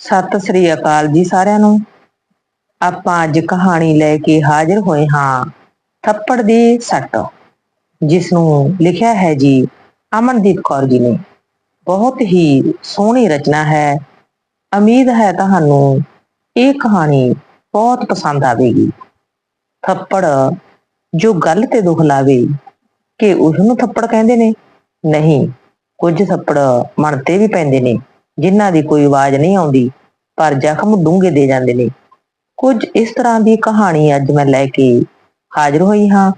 ਸਤਿ ਸ੍ਰੀ ਅਕਾਲ ਜੀ ਸਾਰਿਆਂ ਨੂੰ। ਆਪਾਂ ਅੱਜ ਕਹਾਣੀ ਲੈ ਕੇ ਹਾਜ਼ਰ ਹੋਏ ਹਾਂ ਥੱਪੜ ਦੀ ਸੱਟ ਜਿਸ ਨੂੰ ਲਿਖਿਆ ਹੈ ਜੀ ਅਮਨਦੀਪ ਕੌਰ ਜੀ ਨੇ। ਬਹੁਤ ਹੀ ਸੋਹਣੀ ਰਚਨਾ ਹੈ। ਉਮੀਦ ਹੈ ਤੁਹਾਨੂੰ ਇਹ ਕਹਾਣੀ ਬਹੁਤ ਪਸੰਦ ਆਵੇਗੀ। ਥੱਪੜ ਜੋ ਗੱਲ ਤੇ ਦੁਖ ਲਾਵੇ ਕਿ ਉਸ ਨੂੰ ਥੱਪੜ ਕਹਿੰਦੇ ਨੇ। ਨਹੀਂ, ਕੁਝ ਥੱਪੜ ਮਨ ਤੇ ਵੀ ਪੈਂਦੇ ਨੇ। ਜਿਨ੍ਹਾਂ ਦੀ ਕੋਈ ਆਵਾਜ਼ ਨਹੀਂ ਆਉਂਦੀ, ਪਰ ਜ਼ਖਮ ਡੂੰਘੇ ਦੇ ਜਾਂਦੇ ਨੇ। ਕੁਝ ਇਸ ਤਰ੍ਹਾਂ ਦੀ ਕਹਾਣੀ ਅੱਜ ਮੈਂ ਲੈ ਕੇ ਹਾਜ਼ਰ ਹੋਈ ਹਾਂ।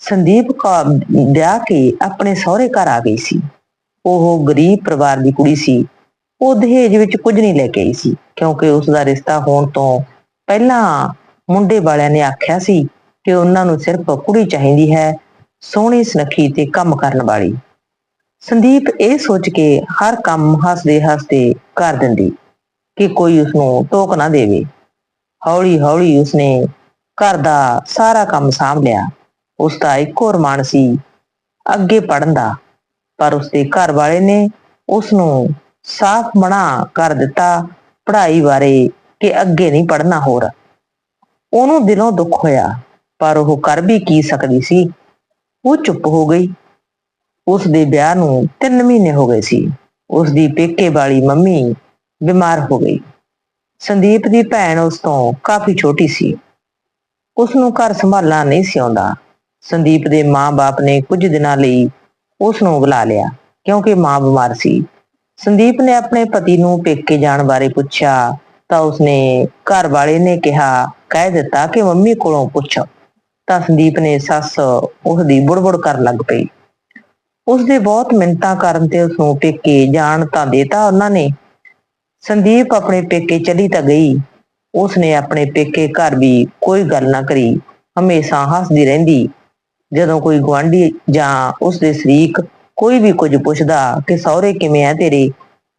ਸੰਦੀਪ ਕੌਰ ਵਿਆਹ ਕੇ ਆਪਣੇ ਸਹੁਰੇ ਘਰ ਆ ਗਈ ਸੀ। ਉਹ ਗਰੀਬ ਪਰਿਵਾਰ ਦੀ ਕੁੜੀ ਸੀ। ਉਹ ਦਹੇਜ ਵਿੱਚ ਕੁਝ ਨਹੀਂ ਲੈ ਕੇ ਆਈ ਸੀ, ਕਿਉਂਕਿ ਉਸ ਦਾ ਰਿਸ਼ਤਾ ਹੋਣ ਤੋਂ ਪਹਿਲਾਂ ਮੁੰਡੇ ਵਾਲਿਆਂ ਨੇ ਆਖਿਆ ਸੀ ਕਿ ਉਹਨਾਂ ਨੂੰ ਸਿਰਫ ਕੁੜੀ ਚਾਹੀਦੀ ਹੈ, ਸੋਹਣੀ ਸੁਨੱਖੀ ਤੇ ਕੰਮ ਕਰਨ ਵਾਲੀ। ਸੰਦੀਪ ਇਹ ਸੋਚ ਕੇ ਹਰ ਕੰਮ ਹੱਸਦੇ ਹੱਸਦੇ ਕਰ ਦਿੰਦੀ ਕਿ ਕੋਈ ਉਸ ਨੂੰ ਟੋਕ ਨਾ ਦੇਵੇ। ਹੌਲੀ ਹੌਲੀ ਉਸਨੇ ਘਰ ਦਾ ਸਾਰਾ ਕੰਮ ਸਾਂਭ ਲਿਆ। ਉਸ ਦਾ ਇੱਕੋ ਅਰਮਾਨ ਸੀ, ਅੱਗੇ ਪੜਨ ਦਾ। ਪਰ ਉਸਦੇ ਘਰ ਵਾਲੇ ਨੇ ਉਸ ਨੂੰ ਸਾਫ਼ ਮਨਾ ਕਰ ਦਿੱਤਾ ਪੜ੍ਹਾਈ ਬਾਰੇ ਕਿ ਅੱਗੇ ਨਹੀਂ ਪੜਨਾ ਹੋਰ। ਉਹਨੂੰ ਦਿਲੋਂ ਦੁੱਖ ਹੋਇਆ, ਪਰ ਉਹ ਕਰ ਵੀ ਕੀ ਸਕਦੀ ਸੀ? ਉਹ ਚੁੱਪ ਹੋ ਗਈ। ਉਸ ਦੇ ਵਿਆਹ ਨੂੰ 3 ਮਹੀਨੇ ਹੋ ਗਏ ਸੀ। ਉਸ ਦੀ ਪੇਕੇ ਵਾਲੀ ਮੰਮੀ ਬਿਮਾਰ ਹੋ ਗਈ। ਸੰਦੀਪ ਦੀ ਭੈਣ ਉਸ ਤੋਂ ਕਾਫੀ ਛੋਟੀ ਸੀ। ਉਸ ਨੂੰ ਘਰ ਸੰਭਾਲਣਾ ਨਹੀਂ ਸੀ ਆਉਂਦਾ। ਸੰਦੀਪ ਦੇ ਮਾਂ-ਬਾਪ ਨੇ ਕੁਝ ਦਿਨਾਂ ਲਈ ਉਸ ਨੂੰ ਬੁਲਾ ਲਿਆ, ਕਿਉਂਕਿ ਮਾਂ ਬਿਮਾਰ ਸੀ। ਸੰਦੀਪ ਨੇ ਆਪਣੇ ਪਤੀ ਨੂੰ ਪੇਕੇ ਜਾਣ ਬਾਰੇ ਪੁੱਛਿਆ ਤਾਂ ਉਸਨੇ ਘਰ ਵਾਲੇ ਨੇ ਕਿਹਾ, ਕਹਿ ਦਿੱਤਾ ਕਿ ਮੰਮੀ ਕੋਲੋਂ ਪੁੱਛ। ਤਾਂ ਸੰਦੀਪ ਨੇ ਸੱਸ ਉਸ ਦੀ ਬੁੜਬੁੜ ਕਰਨ ਲੱਗ ਪਈ। ਉਸ ਦੇ ਬਹੁਤ ਮਿੰਨਤਾਂ ਕਰਨ ਤੇ ਉਸ ਨੂੰ ਪੇਕੇ ਜਾਣ ਤਾਂ ਦੇਤਾ ਉਹਨਾਂ ਨੇ। ਸੰਦੀਪ ਆਪਣੇ ਪੇਕੇ ਚਲੀ ਤਾਂ ਗਈ। ਉਸ ਨੇ ਆਪਣੇ ਪੇਕੇ ਘਰ ਵੀ ਕੋਈ ਗੱਲ ਨਾ ਕਰੀ। ਹਮੇਸ਼ਾ ਹੱਸਦੀ ਰਹਿੰਦੀ। ਜਦੋਂ ਕੋਈ ਗੁਆਂਢੀ ਜਾਂ ਉਸ ਦੇ ਸ਼ਰੀਕ ਕੋਈ ਵੀ ਕੁਝ ਪੁੱਛਦਾ ਕਿ ਸਹੁਰੇ ਕਿਵੇਂ ਆ ਤੇਰੇ?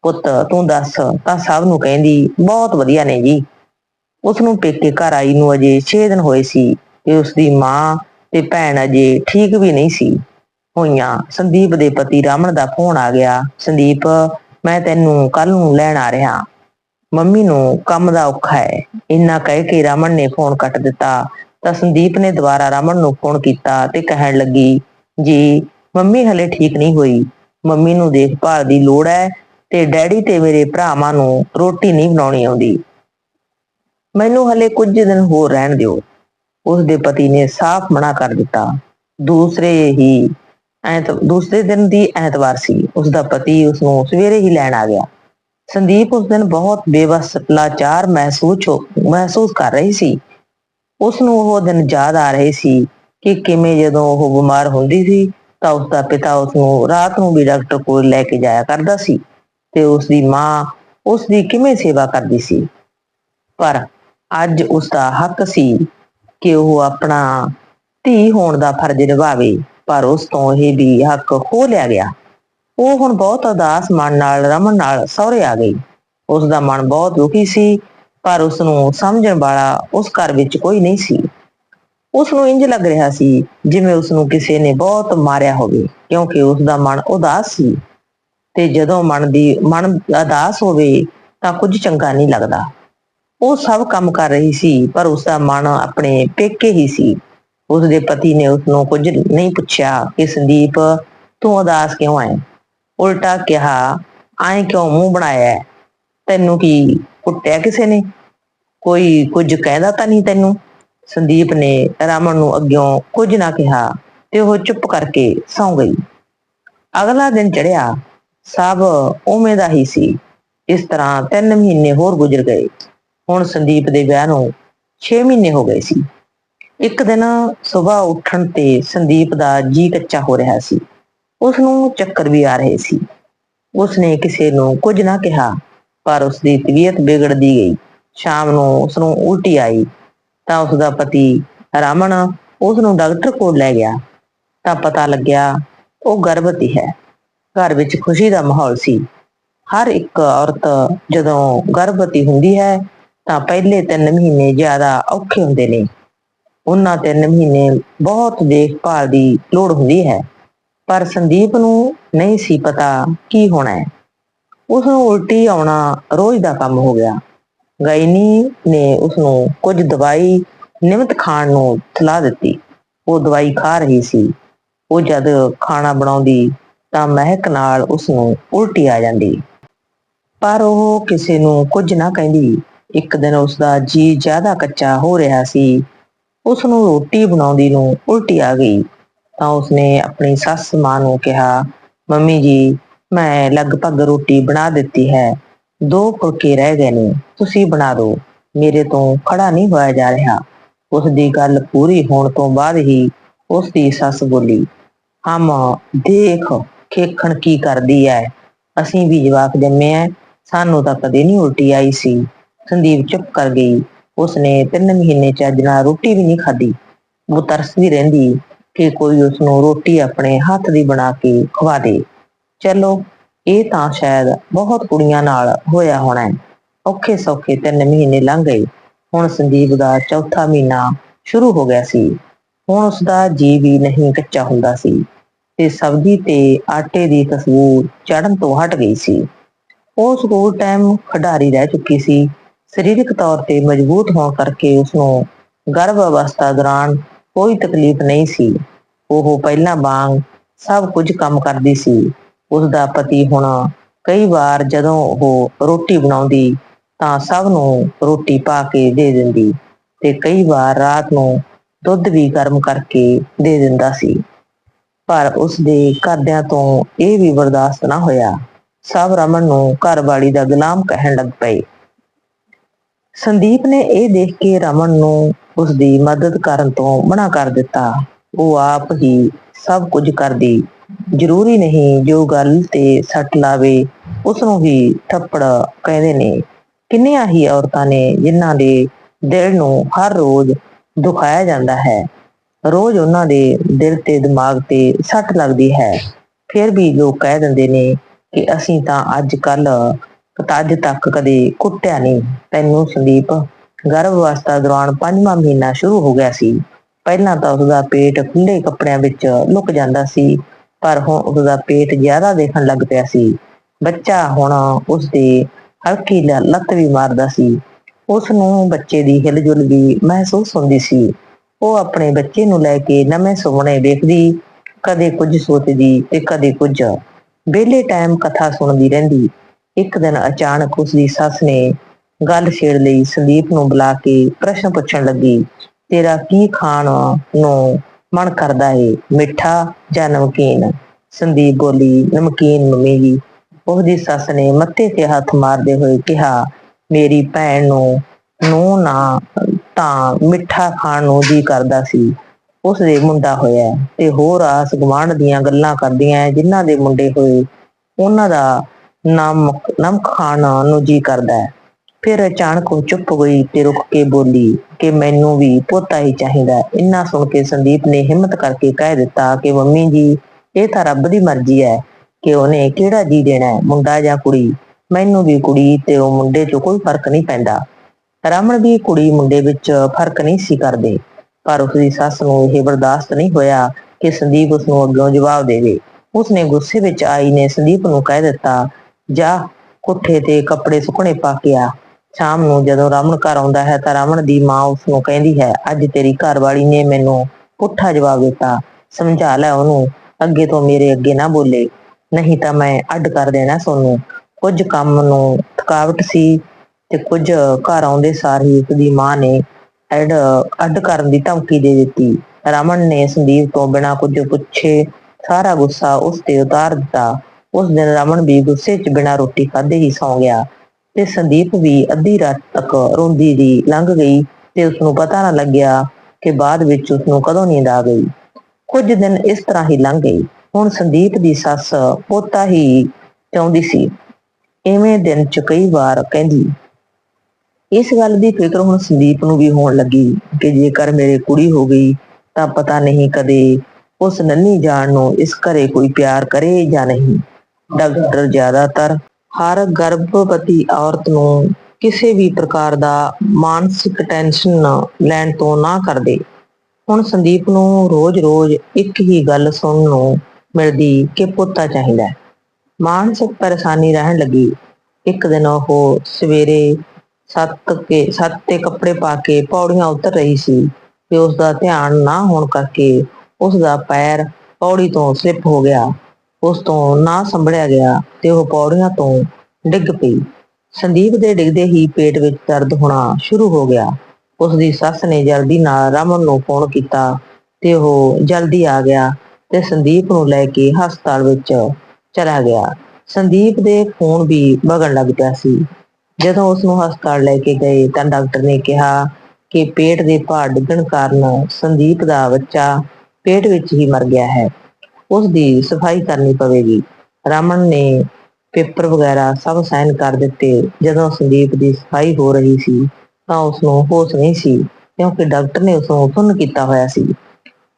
ਪੁੱਤ, ਤੂੰ ਦੱਸ, ਤਾਂ ਸਭ ਨੂੰ ਕਹਿੰਦੀ, ਬਹੁਤ ਵਧੀਆ ਨੇ ਜੀ। ਉਸ ਨੂੰ ਪੇਕੇ ਘਰ ਆਈ ਨੂੰ ਅਜੇ 6 ਦਿਨ ਹੋਏ ਸੀ ਤੇ ਉਸ ਦੀ ਮਾਂ ਤੇ ਭੈਣ ਅਜੇ ਠੀਕ ਵੀ ਨਹੀਂ ਸੀ। ਹੋਈਆਂ। ਸੰਦੀਪ ਦੇ ਪਤੀ ਰਾਮਣ ਦਾ ਫੋਨ ਆ ਗਿਆ। ਸੰਦੀਪ, ਮੈਂ ਤੈਨੂੰ ਕੱਲ ਨੂੰ ਲੈਣ ਆ ਰਿਹਾ। ਮੰਮੀ ਨੂੰ ਕੰਮ ਦਾ ਔਖਾ ਹੈ। ਇੰਨਾ ਕਹਿ ਕੇ ਰਾਮਣ ਨੇ ਫੋਨ ਕੱਟ ਦਿੱਤਾ। ਤਾਂ ਸੰਦੀਪ ਨੇ ਦੁਬਾਰਾ ਰਾਮਣ ਨੂੰ ਫੋਨ ਕੀਤਾ ਤੇ ਕਹਿਣ ਲੱਗੀ, ਜੀ, ਮੰਮੀ ਹਲੇ ਠੀਕ ਨਹੀਂ ਹੋਈ। ਮੰਮੀ ਨੂੰ ਦੇਖਭਾਲ ਦੀ ਲੋੜ ਹੈ ਤੇ ਡੈਡੀ ਤੇ ਮੇਰੇ ਭਰਾਵਾਂ ਨੂੰ ਰੋਟੀ ਨਹੀਂ ਬਣਾਉਣੀ ਆਉਂਦੀ। ਮੈਨੂੰ ਹਲੇ ਕੁਝ ਦਿਨ ਹੋਰ ਰਹਿਣ ਦਿਓ। ਉਸ ਦੇ ਪਤੀ ਨੇ ਸਾਫ਼ ਮਨਾ ਕਰ ਦਿੱਤਾ। ਦੂਸਰੇ ਹੀ ਐਤ, ਦੂਸਰੇ ਦਿਨ ਦੀ ਐਤਵਾਰ ਸੀ। ਉਸ ਦਾ ਪਤੀ ਉਸ ਨੂੰ ਸਵੇਰੇ ਹੀ ਲੈਣ ਆ ਗਿਆ। ਸੰਦੀਪ ਉਸ ਦਿਨ ਬਹੁਤ ਬੇਵਸ, ਲਾਚਾਰ ਮਹਿਸੂਸ ਮਹਿਸੂਸ ਕਰ ਰਹੀ ਸੀ। ਉਸ ਨੂੰ ਉਹ ਦਿਨ ਯਾਦ ਆ ਰਹੇ ਸੀ ਕਿ ਕਿਵੇਂ ਜਦੋਂ ਉਹ ਬਿਮਾਰ ਹੁੰਦੀ ਸੀ, ਤਾਂ ਉਸ ਦਾ ਪਿਤਾ ਉਸ ਨੂੰ ਰਾਤ ਨੂੰ ਵੀ ਡਾਕਟਰ ਕੋਲ ਲੈ ਕੇ ਜਾਇਆ ਕਰਦਾ ਸੀ ਤੇ ਉਸ ਦੀ ਮਾਂ ਉਸ ਦੀ ਕਿਵੇਂ ਸੇਵਾ ਕਰਦੀ ਸੀ। ਪਰ ਅੱਜ ਉਸ ਦਾ ਹੱਕ ਸੀ ਕਿ ਉਹ ਆਪਣਾ ਧੀ ਹੋਣ ਦਾ ਫਰਜ਼ ਨਿਭਾਵੇ। ਪਰ ਉਸ ਤੋਂ ਇਹ ਵੀ ਹੱਕ ਖੋ ਲਿਆ ਗਿਆ। ਉਹ ਹੁਣ ਬਹੁਤ ਉਦਾਸ ਮਨ ਨਾਲ, ਰਮਨ ਨਾਲ ਸਹੁਰੇ ਆ ਗਈ। ਉਸ ਦਾ ਮਨ ਬਹੁਤ ਦੁਖੀ ਸੀ, ਪਰ ਉਸ ਨੂੰ ਸਮਝਣ ਵਾਲਾ ਉਸ ਘਰ ਵਿੱਚ ਕੋਈ ਨਹੀਂ ਸੀ। ਉਸ ਨੂੰ ਇੰਜ ਲੱਗ ਰਿਹਾ ਸੀ ਜਿਵੇਂ ਉਸ ਨੂੰ ਕਿਸੇ ਨੇ ਬਹੁਤ ਮਾਰਿਆ ਹੋਵੇ, ਕਿਉਂਕਿ ਉਸ ਦਾ ਮਨ ਉਦਾਸ ਸੀ। ਤੇ ਜਦੋਂ ਮਨ ਦੀ, ਮਨ ਉਦਾਸ ਹੋਵੇ ਤਾਂ ਕੁਝ ਚੰਗਾ ਨਹੀਂ ਲੱਗਦਾ। ਉਹ ਸਭ ਕੰਮ ਕਰ ਰਹੀ ਸੀ, ਪਰ ਉਸ ਦਾ ਮਨ ਆਪਣੇ ਪੇਕੇ ਹੀ ਸੀ। ਉਸ ਦੇ ਪਤੀ ਨੇ ਉਸ ਨੂੰ ਕੁਝ ਨਹੀਂ ਪੁੱਛਿਆ ਕਿ ਸੰਦੀਪ ਤੂੰ ਉਦਾਸ ਕਿਉਂ ਹੈ ਉਲਟਾ ਕਿਹਾ, ਆਏ ਕਿਉਂ ਮੂੰਹ ਬਣਾਇਆ ਤੈਨੂੰ ਕੀ ਕੁੱਟਿਆ ਕਿਸੇ ਨੇ? ਕੋਈ ਕੁਝ ਕਹਿਦਾ ਤਾਂ ਨਹੀਂ ਤੈਨੂੰ? ਸੰਦੀਪ ਨੇ ਰਾਮਨ ਨੂੰ ਅੱਗਿਓਂ ਕੁਝ ਨਾ ਕਿਹਾ ਤੇ ਉਹ ਚੁੱਪ ਕਰਕੇ ਸੌਂ ਗਈ। ਅਗਲਾ ਦਿਨ ਚੜਿਆ ਸਭ ਉਵੇਂ ਦਾ ਹੀ ਸੀ। ਇਸ ਤਰ੍ਹਾਂ 3 ਮਹੀਨੇ ਹੋਰ ਗੁਜ਼ਰ ਗਏ। ਹੁਣ ਸੰਦੀਪ ਦੇ ਵਿਆਹ ਨੂੰ 6 ਮਹੀਨੇ ਹੋ ਗਏ ਸੀ। ਇੱਕ ਦਿਨ ਸਵੇਰ ਉੱਠਣ ਤੇ ਸੰਦੀਪ ਦਾ ਜੀ ਕੱਚਾ ਹੋ ਰਿਹਾ ਸੀ। ਉਸ ਨੂੰ ਚੱਕਰ ਵੀ ਆ ਰਹੇ ਸੀ। ਉਸ ਨੇ ਕਿਸੇ ਨੂੰ ਕੁਝ ਨਾ ਕਿਹਾ, ਪਰ ਉਸ ਦੀ ਤਬੀਅਤ ਵਿਗੜਦੀ ਗਈ। ਸ਼ਾਮ ਨੂੰ ਉਸ ਨੂੰ ਉਲਟੀ ਆਈ, ਤਾਂ ਉਸ ਦਾ ਪਤੀ ਰਾਮਨ ਉਸ ਨੂੰ ਡਾਕਟਰ ਕੋਲ ਲੈ ਗਿਆ। ਤਾਂ ਪਤਾ ਲੱਗਿਆ, ਉਹ ਗਰਭਵਤੀ ਹੈ। ਘਰ ਵਿੱਚ ਖੁਸ਼ੀ ਦਾ ਮਾਹੌਲ ਸੀ। ਹਰ ਇੱਕ ਔਰਤ ਜਦੋਂ ਗਰਭਵਤੀ ਹੁੰਦੀ ਹੈ, ਤਾਂ ਪਹਿਲੇ 3 ਮਹੀਨੇ ਜ਼ਿਆਦਾ ਔਖੇ ਹੁੰਦੇ ਨੇ। ਉਹਨਾਂ 3 ਮਹੀਨੇ ਬਹੁਤ ਦੇਖਭਾਲ ਦੀ ਲੋੜ ਹੁੰਦੀ ਹੈ। ਪਰ ਸੰਦੀਪ ਨੂੰ ਨਹੀਂ ਸੀ ਪਤਾ ਕੀ ਹੋਣਾ ਹੈ। ਉਸ ਨੂੰ ਉਲਟੀ ਆਉਣਾ ਰੋਜ਼ ਦਾ ਕੰਮ ਹੋ ਗਿਆ। ਗਾਇਨੀ ਨੇ ਉਸ ਨੂੰ ਕੁਝ ਦਵਾਈ ਨਿਮਤ ਖਾਣ ਨੂੰ ਸਲਾਹ ਦਿੱਤੀ। ਉਹ ਦਵਾਈ ਖਾ ਰਹੀ ਸੀ। ਉਹ ਜਦ ਖਾਣਾ ਬਣਾਉਂਦੀ ਤਾਂ ਮਹਿਕ ਨਾਲ ਉਸ ਨੂੰ ਉਲਟੀ ਆ ਜਾਂਦੀ। ਪਰ ਉਹ ਕਿਸੇ ਨੂੰ ਕੁਝ ਨਾ ਕਹਿੰਦੀ। ਇੱਕ ਦਿਨ ਉਸ ਦਾ ਜੀ ਜ਼ਿਆਦਾ ਕੱਚਾ ਹੋ ਰਿਹਾ ਸੀ। ਉਸ ਨੂੰ ਰੋਟੀ ਬਣਾਉਂਦੀ ਨੂੰ ਉਲਟੀ ਆ ਗਈ। ਤਾਂ ਉਸਨੇ ਆਪਣੀ ਸੱਸ ਮਾਂ ਨੂੰ ਕਿਹਾ, ਮੰਮੀ ਜੀ, ਮੈਂ ਲਗਭਗ ਰੋਟੀ ਬਣਾ ਦਿੱਤੀ ਹੈ। ਦੋ ਫੁਲਕੇ ਰਹਿ ਗਏ ਨੇ, ਤੁਸੀਂ ਬਣਾ ਦਿਓ। ਮੇਰੇ ਤੋਂ ਖੜਾ ਨਹੀਂ ਹੋਇਆ ਜਾ ਰਿਹਾ। ਉਸ ਦੀ ਗੱਲ ਪੂਰੀ ਹੋਣ ਤੋਂ ਬਾਅਦ ਹੀ ਉਸ ਦੀ ਸੱਸ ਬੋਲੀ ਹਮ ਦੇਖ, ਖੇਖਣ ਕੀ ਕਰਦੀ ਐ। ਅਸੀਂ ਵੀ ਜਵਾਕ ਜੰਮੇ ਐ। ਸਾਨੂੰ ਤਾਂ ਕਦੇ ਨਹੀਂ ਉਲਟੀ ਆਈ ਸੀ। ਸੰਦੀਪ ਚੁੱਪ ਕਰ ਗਈ। ਉਸਨੇ ਤਿੰਨ ਮਹੀਨੇ ਚੱਜ ਨਾਲ ਰੋਟੀ ਵੀ ਨਹੀਂ ਖਾਧੀ। ਉਹ ਤਰਸਦੀ ਰਹਿੰਦੀ ਕਿ ਕੋਈ ਉਸ ਨੂੰ ਰੋਟੀ ਆਪਣੇ ਹੱਥ ਦੀ ਬਣਾ ਕੇ ਖਵਾ ਦੇ। ਚਲੋ, ਇਹ ਤਾਂ ਸ਼ਾਇਦ ਬਹੁਤ ਕੁੜੀਆਂ ਨਾਲ ਹੋਇਆ ਹੋਣਾ ਔਖੇ ਸੌਖੇ ਤਿੰਨ ਮਹੀਨੇ ਲੰਘ ਗਏ। ਹੁਣ ਸੰਦੀਪ ਦਾ ਚੌਥਾ ਮਹੀਨਾ ਸ਼ੁਰੂ ਹੋ ਗਿਆ ਸੀ। ਹੁਣ ਉਸ ਦਾ ਜੀ ਵੀ ਨਹੀਂ ਕੱਚਾ ਹੁੰਦਾ ਸੀ ਤੇ ਸਬਜ਼ੀ ਤੇ ਆਟੇ ਦੀ ਤਸਵੂਰ ਚੜਨ ਤੋਂ ਹਟ ਗਈ ਸੀ। ਉਹ ਸਕੂਲ ਟਾਈਮ ਖਿਡਾਰੀ ਰਹਿ ਚੁੱਕੀ ਸੀ। ਸਰੀਰਕ ਤੌਰ ਤੇ ਮਜ਼ਬੂਤ ਹੋਣ ਕਰਕੇ ਉਸ ਨੂੰ ਗਰਭ ਅਵਸਥਾ ਦੌਰਾਨ ਕੋਈ ਤਕਲੀਫ ਨਹੀਂ ਸੀ। ਉਹ ਪਹਿਲਾਂ ਵਾਂਗ ਸਭ ਕੁਝ ਕੰਮ ਕਰਦੀ ਸੀ। ਉਸ ਦਾ ਪਤੀ ਹੁਣ ਕਈ ਵਾਰ ਜਦੋਂ ਉਹ ਰੋਟੀ ਬਣਾਉਂਦੀ ਤਾਂ ਸਭ ਨੂੰ ਰੋਟੀ ਪਾ ਕੇ ਦੇ ਦਿੰਦੀ ਤੇ ਕਈ ਵਾਰ ਰਾਤ ਨੂੰ ਦੁੱਧ ਵੀ ਗਰਮ ਕਰਕੇ ਦੇ ਦਿੰਦਾ ਸੀ। ਪਰ ਉਸ ਦੇ ਘਰਦਿਆਂ ਤੋਂ ਇਹ ਵੀ ਬਰਦਾਸ਼ਤ ਨਾ ਹੋਇਆ। ਸਭ ਰਮਨ ਨੂੰ ਘਰਵਾਲੀ ਦਾ ਗੁਲਾਮ ਕਹਿਣ ਲੱਗ ਪਏ। ਸੰਦੀਪ ਨੇ ਇਹ ਦੇਖ ਕੇ ਰਮਨ ਨੂੰ ਉਸ ਦੀ ਮਦਦ ਕਰਨ ਤੋਂ ਮਨਾ ਕਰ ਦਿੱਤਾ। ਉਹ ਆਪ ਹੀ ਸਭ ਕੁਝ ਕਰਦੀ। ਜ਼ਰੂਰੀ ਨਹੀਂ ਜੋ ਗੱਲ ਤੇ ਸੱਟ ਲਾਵੇ ਉਸ ਨੂੰ ਹੀ ਥੱਪੜ ਕਹਿੰਦੇ ਨੇ। ਕਿੰਨੀਆਂ ਹੀ ਔਰਤਾਂ ਨੇ ਜਿਨ੍ਹਾਂ ਦੇ ਦਿਲ ਨੂੰ ਹਰ ਰੋਜ਼ ਦੁਖਾਇਆ ਜਾਂਦਾ ਹੈ। ਰੋਜ਼ ਉਹਨਾਂ ਦੇ ਦਿਲ ਤੇ ਦਿਮਾਗ ਤੇ ਸੱਟ ਲੱਗਦੀ ਹੈ। ਫਿਰ ਵੀ ਲੋਕ ਕਹਿ ਦਿੰਦੇ ਨੇ ਕਿ ਅਸੀਂ ਤਾਂ ਅੱਜ ਕੱਲ ਅੱਜ ਤੱਕ ਕਦੇ ਕੁੱਟਿਆ ਨਹੀਂ। ਤੈਨੂੰ ਸੰਦੀਪ, ਗਰਭ ਅਵਸਥਾ ਦੌਰਾਨ ਪੰਜਵਾਂ ਮਹੀਨਾ ਸ਼ੁਰੂ ਹੋ ਗਿਆ ਸੀ। ਪਹਿਲਾਂ ਤਾਂ ਉਸਦਾ ਪੇਟ ਖੁੱਲੇ ਕੱਪੜਿਆਂ ਵਿੱਚ ਲੁਕ ਜਾਂਦਾ ਸੀ, ਪਰ ਹੁਣ ਉਸਦਾ ਪੇਟ ਜ਼ਿਆਦਾ ਦੇਖਣ ਲੱਗ ਪਿਆ ਸੀ। ਬੱਚਾ ਹੁਣ ਉਸਦੇ ਹਲਕੀ ਲ- ਲੱਤ ਵੀ ਮਾਰਦਾ ਸੀ। ਉਸ ਨੂੰ ਬੱਚੇ ਦੀ ਹਿਲਜੁਲ ਵੀ ਮਹਿਸੂਸ ਹੁੰਦੀ ਸੀ। ਉਹ ਆਪਣੇ ਬੱਚੇ ਨੂੰ ਲੈ ਕੇ ਨਵੇਂ ਸੁਪਨੇ ਵੇਖਦੀ, ਕਦੇ ਕੁਝ ਸੋਚਦੀ ਤੇ ਕਦੇ ਕੁਝ। ਵਿਹਲੇ ਟਾਈਮ ਕਥਾ ਸੁਣਦੀ ਰਹਿੰਦੀ। ਇੱਕ ਦਿਨ ਅਚਾਨਕ ਉਸ ਦੀ ਸੱਸ ਨੇ ਗੱਲ ਛੇੜ ਲਈ ਸੰਦੀਪ ਨੂੰ ਬੁਲਾ ਕੇ ਪ੍ਰਸ਼ਨ ਪੁੱਛਣ ਲੱਗੀ ਤੇਰਾ ਕੀ ਖਾਣ ਨੂੰ ਮਨ ਕਰਦਾ ਏ ਮਿੱਠਾ ਜਾਂ ਨਮਕੀਨ? ਸੰਦੀਪ ਬੋਲੀ ਨਮਕੀਨ ਮੰਮੀ ਜੀ। ਉਹਦੀ ਸੱਸ ਨੇ ਮੱਥੇ ਤੇ ਹੱਥ ਮਾਰਦੇ ਹੋਏ ਕਿਹਾ ਮੇਰੀ ਭੈਣ ਨੂੰ ਨੂੰ ਨਾ ਤਾਂ ਮਿੱਠਾ ਖਾਣ ਨੂੰ ਜੀ ਕਰਦਾ ਸੀ। ਉਸ ਦੇ ਮੁੰਡਾ ਹੋਇਆ ਤੇ ਹੋਰ ਆਸ ਗੁਆਂਢ ਦੀਆਂ ਗੱਲਾਂ ਕਰਦੀਆਂ ਹੈ, ਜਿਨ੍ਹਾਂ ਦੇ ਮੁੰਡੇ ਹੋਏ ਉਹਨਾਂ ਦਾ ਨਮਕ ਨਮਕ ਖਾਣ ਨੂੰ ਜੀ ਕਰਦਾ ਹੈ। ਫਿਰ ਅਚਾਨਕ ਉਹ ਚੁੱਪ ਗਈ ਤੇ ਰੁਕ ਕੇ ਬੋਲੀ ਕਿ ਮੈਨੂੰ ਵੀ ਪੋਤਾ ਹੀ ਚਾਹੀਦਾ ਇੰਨਾ ਸੁਣ ਕੇ ਸੰਦੀਪ ਨੇ ਹਿੰਮਤ ਕਰਕੇ ਕਹਿ ਦਿੱਤਾ ਕਿ ਮੰਮੀ ਜੀ, ਇਹ ਤਾਂ ਰੱਬ ਦੀ ਮਰਜ਼ੀ ਹੈ ਕਿ ਉਹਨੇ ਕਿਹੜਾ ਜੀ ਦੇਣਾ ਹੈ, ਮੁੰਡਾ ਜਾਂ ਕੁੜੀ? ਮੈਨੂੰ ਵੀ ਕੁੜੀ ਤੇ ਉਹ ਮੁੰਡੇ 'ਚ ਕੋਈ ਫ਼ਰਕ ਨਹੀਂ ਪੈਂਦਾ। ਰਮਨ ਵੀ ਕੁੜੀ ਮੁੰਡੇ ਵਿੱਚ ਫ਼ਰਕ ਨਹੀਂ ਸੀ ਕਰਦੇ, ਪਰ ਉਸ ਦੀ ਸੱਸ ਨੂੰ ਇਹ ਬਰਦਾਸ਼ਤ ਨਹੀਂ ਹੋਇਆ ਕਿ ਸੰਦੀਪ ਉਸ ਨੂੰ ਅੱਗੋਂ ਜਵਾਬ ਦੇਵੇ। ਉਸਨੇ ਗੁੱਸੇ ਵਿੱਚ ਆਈ ਨੇ ਸੰਦੀਪ ਨੂੰ ਕਹਿ ਦਿੱਤਾ ਜਾ ਕੋਠੇ ਤੇ ਕੱਪੜੇ ਸੁੱਕਣੇ ਪਾ ਕੇ ਆ। ਸ਼ਾਮ ਨੂੰ ਜਦੋਂ ਰਾਮਣ ਘਰ ਆਉਂਦਾ ਹੈ ਤਾਂ ਰਾਮਣ ਦੀ ਮਾਂ ਉਸ ਨੂੰ ਕਹਿੰਦੀ ਹੈ, ਅੱਜ ਤੇਰੀ ਘਰਵਾਲੀ ਨੇ ਮੈਨੂੰ ਪੁੱਠਾ ਜਵਾਬ ਦਿੱਤਾ। ਸਮਝਾ ਲੈ ਉਹਨੂੰ, ਅੱਗੇ ਤੋਂ ਮੇਰੇ ਅੱਗੇ ਨਾ ਬੋਲੇ। ਨਹੀਂ ਤਾਂ ਮੈਂ ਅੱਡ ਕਰ ਦੇਣਾ ਸੋਨੂੰ। ਕੁਝ ਕੰਮ ਨੂੰ ਥਕਾਵਟ ਸੀ ਤੇ ਕੁਝ ਘਰ ਆਉਂਦੇ ਸਾਰ ਹੀ ਉਸਦੀ ਮਾਂ ਨੇ ਐਡ ਅੱਡ ਕਰਨ ਦੀ ਧਮਕੀ ਦੇ ਦਿੱਤੀ। ਰਮਨ ਨੇ ਸੰਦੀਪ ਤੋਂ ਬਿਨਾਂ ਕੁਝ ਪੁੱਛੇ, ਸਾਰਾ ਗੁੱਸਾ ਉਸ ਤੇ ਉਤਾਰ ਦਿੱਤਾ। ਉਸ ਦਿਨ ਰਮਨ ਵੀ ਗੁੱਸੇ 'ਚ ਬਿਨਾਂ ਰੋਟੀ ਖਾਧੇ ਹੀ ਸੌਂ ਗਿਆ ਤੇ ਸੰਦੀਪ ਵੀ ਅੱਧੀ ਰਾਤ ਤੱਕ ਰੋਂਦੀ ਦੀ ਲੰਘ ਗਈ ਤੇ ਉਸ ਨੂੰ ਪਤਾ ਨਾ ਲੱਗਿਆ ਕਿ ਬਾਅਦ ਵਿੱਚ ਉਸ ਨੂੰ ਕਦੋਂ ਨੀਂਦ ਆ ਗਈ। ਕੁਝ ਦਿਨ ਇਸ ਤਰ੍ਹਾਂ ਹੀ ਲੰਘ ਗਈ ਹੁਣ ਸੰਦੀਪ ਦੀ ਸੱਸ ਪੋਤਾ ਹੀ ਚਾਹੁੰਦੀ ਸੀ। ਐਵੇਂ ਦਿਨ 'ਚ ਕਈ ਵਾਰ ਕਹਿੰਦੀ, ਇਸ ਗੱਲ ਦੀ ਫਿਕਰ ਹੁਣ ਸੰਦੀਪ ਨੂੰ ਵੀ ਹੋਣ ਲੱਗੀ ਕਿ ਜੇਕਰ ਮੇਰੇ ਕੁੜੀ ਹੋ ਗਈ ਤਾਂ ਪਤਾ ਨਹੀਂ ਕਦੇ ਉਸ ਨੰਨੀ ਜਾਨ ਨੂੰ ਇਸ ਘਰੇ ਕੋਈ ਪਿਆਰ ਕਰੇ ਜਾਂ ਨਹੀਂ। ਡਾਕਟਰ ਜ਼ਿਆਦਾਤਰ ਹਰ ਗਰਭਵਤੀ ਔਰਤ ਨੂੰ ਕਿਸੇ ਵੀ ਪ੍ਰਕਾਰ ਦਾ ਮਾਨਸਿਕ ਟੈਨਸ਼ਨ ਲੈਣ ਤੋਂ ਨਾ ਕਰਦੇ। ਹੁਣ ਸੰਦੀਪ ਨੂੰ ਰੋਜ਼-ਰੋਜ਼ ਇੱਕ ਹੀ ਗੱਲ ਸੁਣਨ ਨੂੰ ਮਿਲਦੀ ਕਿ ਪੁੱਤਾ ਚਾਹੀਦਾ ਮਾਨਸਿਕ ਪਰੇਸ਼ਾਨੀ ਰਹਿਣ ਲੱਗੀ। ਇੱਕ ਦਿਨ ਉਹ ਸਵੇਰੇ ਸੱਤ ਕੇ, ਸੱਤ ਤੇ ਕੱਪੜੇ ਪਾ ਕੇ ਪੌੜੀਆਂ ਉਤਰ ਰਹੀ ਸੀ ਤੇ ਉਸ ਦਾ ਧਿਆਨ ਨਾ ਹੋਣ ਕਰਕੇ ਉਸ ਦਾ ਪੈਰ ਪੌੜੀ ਤੋਂ ਸਲਿੱਪ ਹੋ ਗਿਆ। ਉਸ ਤੋਂ ਨਾ ਸੰਭਲਿਆ ਗਿਆ ਤੇ ਉਹ ਪੌੜੀਆਂ ਤੋਂ ਡਿੱਗ ਪਈ। ਸੰਦੀਪ ਦੇ ਡਿੱਗਦੇ ਹੀ ਪੇਟ ਵਿੱਚ ਦਰਦ ਹੋਣਾ ਸ਼ੁਰੂ ਹੋ ਗਿਆ। ਉਸ ਦੀ ਸੱਸ ਨੇ ਜਲਦੀ ਨਾਲ ਰਮਨ ਨੂੰ ਫੋਨ ਕੀਤਾ ਤੇ ਉਹ ਜਲਦੀ ਆ ਗਿਆ ਤੇ ਸੰਦੀਪ ਨੂੰ ਲੈ ਕੇ ਹਸਪਤਾਲ ਵਿੱਚ ਚਲਾ ਗਿਆ। ਸੰਦੀਪ ਦੇ ਖੂਨ ਵੀ ਵਗਣ ਲੱਗ ਪਿਆ ਸੀ। ਜਦੋਂ ਉਸ ਨੂੰ ਹਸਪਤਾਲ ਲੈ ਕੇ ਗਏ ਤਾਂ ਡਾਕਟਰ ਨੇ ਕਿਹਾ ਕਿ ਪੇਟ ਦੇ ਭਾਰ ਡਿੱਗਣ ਕਾਰਨ ਸੰਦੀਪ ਦਾ ਬੱਚਾ ਪੇਟ ਵਿੱਚ ਹੀ ਮਰ ਗਿਆ ਹੈ। ਉਸ ਦੀ ਸਫ਼ਾਈ ਕਰਨੀ ਪਵੇਗੀ। ਰਮਨ ਨੇ ਪੇਪਰ ਵਗੈਰਾ ਸਭ ਸਾਈਨ ਕਰ ਦਿੱਤੇ। ਜਦੋਂ ਸੰਦੀਪ ਦੀ ਸਫ਼ਾਈ ਹੋ ਰਹੀ ਸੀ, ਤਾਂ ਉਸ ਨੂੰ ਹੋਸ਼ ਨਹੀਂ ਸੀ, ਕਿਉਂਕਿ ਡਾਕਟਰ ਨੇ ਉਸ ਨੂੰ ਸੁੰਨ ਕੀਤਾ ਹੋਇਆ ਸੀ।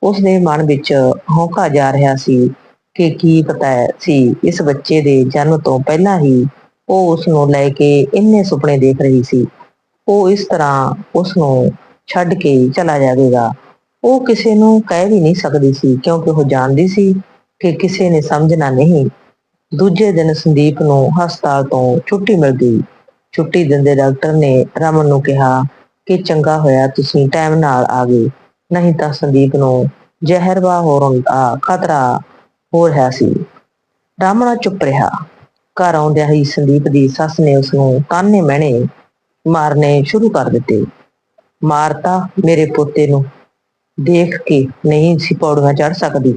ਉਸ ਦੇ ਮਨ ਵਿੱਚ ਹੌਂਕਾ ਜਾ ਰਿਹਾ ਸੀ ਕਿ ਕੀ ਪਤਾ ਸੀ, ਇਸ ਬੱਚੇ ਦੇ ਜਨਮ ਤੋਂ ਪਹਿਲਾਂ ਹੀ ਉਹ ਉਸ ਨੂੰ ਲੈ ਕੇ ਇੰਨੇ ਸੁਪਨੇ ਦੇਖ ਰਹੀ ਸੀ। ਉਹ ਇਸ ਤਰ੍ਹਾਂ ਉਸ ਨੂੰ ਛੱਡ ਕੇ ਚਲਾ ਜਾਵੇਗਾ। ਉਹ ਕਿਸੇ ਨੂੰ ਕਹਿ ਵੀ ਨਹੀਂ ਸਕਦੀ ਸੀ, ਕਿਉਂਕਿ ਉਹ ਜਾਣਦੀ ਸੀ ਕਿ ਕਿਸੇ ਨੇ ਸਮਝਣਾ ਨਹੀਂ। ਦੂਜੇ ਦਿਨ ਸੰਦੀਪ ਨੂੰ ਹਸਪਤਾਲ ਤੋਂ ਛੁੱਟੀ ਮਿਲ ਗਈ। ਛੁੱਟੀ ਦਿੰਦੇ ਡਾਕਟਰ ਨੇ ਰਮਨ ਨੂੰ ਕਿਹਾ ਕਿ ਚੰਗਾ ਹੋਇਆ, ਤੁਸੀਂ ਟਾਈਮ ਨਾਲ ਆ ਗਏ। ਨਹੀਂ ਤਾਂ ਸੰਦੀਪ ਨੂੰ ਜ਼ਹਿਰਵਾ ਹੋਣ ਦਾ ਖਤਰਾ ਹੋ ਰਿਹਾ ਸੀ। ਰਾਮਣਾ ਚੁੱਪ ਰਿਹਾ। ਘਰ ਆਉਂਦਿਆਂ ਹੀ ਸੰਦੀਪ ਦੀ ਸੱਸ ਨੇ ਉਸ ਨੂੰ ਤਾਨੇ ਮਹਿਣੇ ਮਾਰਨੇ ਸ਼ੁਰੂ ਕਰ ਦਿੱਤੇ। ਮਾਰਤਾ ਮੇਰੇ ਪੋਤੇ ਨੂੰ। ਦੇਖ ਕੇ ਨਹੀਂ ਸੀ ਪੌੜੀਆਂ ਚੜ ਸਕਦੀ।